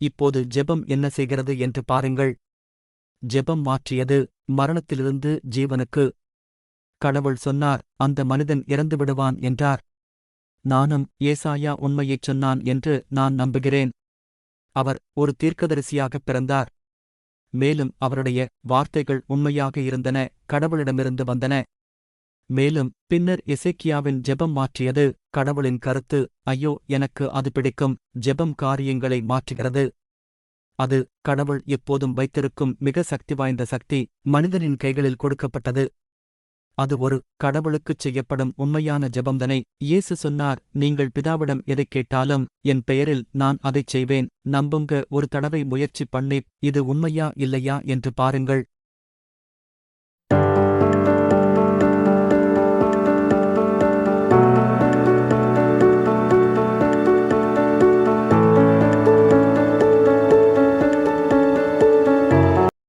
இப்போது ஜெபம் என்ன செய்கிறது என்று பாருங்கள். ஜெபம் மாற்றியது மரணத்திலிருந்து ஜீவனுக்கு. கடவுள் சொன்னார் அந்த மனிதன் இறந்து விடுவான் என்றார். நானும் ஏசாயா உண்மையைச் சொன்னான் என்று நான் நம்புகிறேன். அவர் ஒரு தீர்க்கதரிசியாகப் பிறந்தார். மேலும் அவருடைய வார்த்தைகள் உண்மையாக இருந்தன கடவுளிடமிருந்து வந்தன. மேலும் பின்னர் எசேக்கியாவின் ஜெபம் மாற்றியது. கடவுளின் கருத்து ஐயோ எனக்கு அது பிடிக்கும். ஜெபம் காரியங்களை மாற்றுகிறது. அது கடவுள் எப்போதும் வைத்திருக்கும் மிக சக்தி வாய்ந்த சக்தி. மனிதனின் கைகளில் கொடுக்கப்பட்டது. அது ஒரு கடவுளுக்குச் செய்யப்படும் உண்மையான ஜெபம்தனை. இயேசு சொன்னார் நீங்கள் பிதாவிடம் எதைக் கேட்டாலும் என் பெயரில் நான் அதைச் செய்வேன். நம்புங்க ஒரு தடவை முயற்சி பண்ணி இது உண்மையா இல்லையா என்று பாருங்கள்.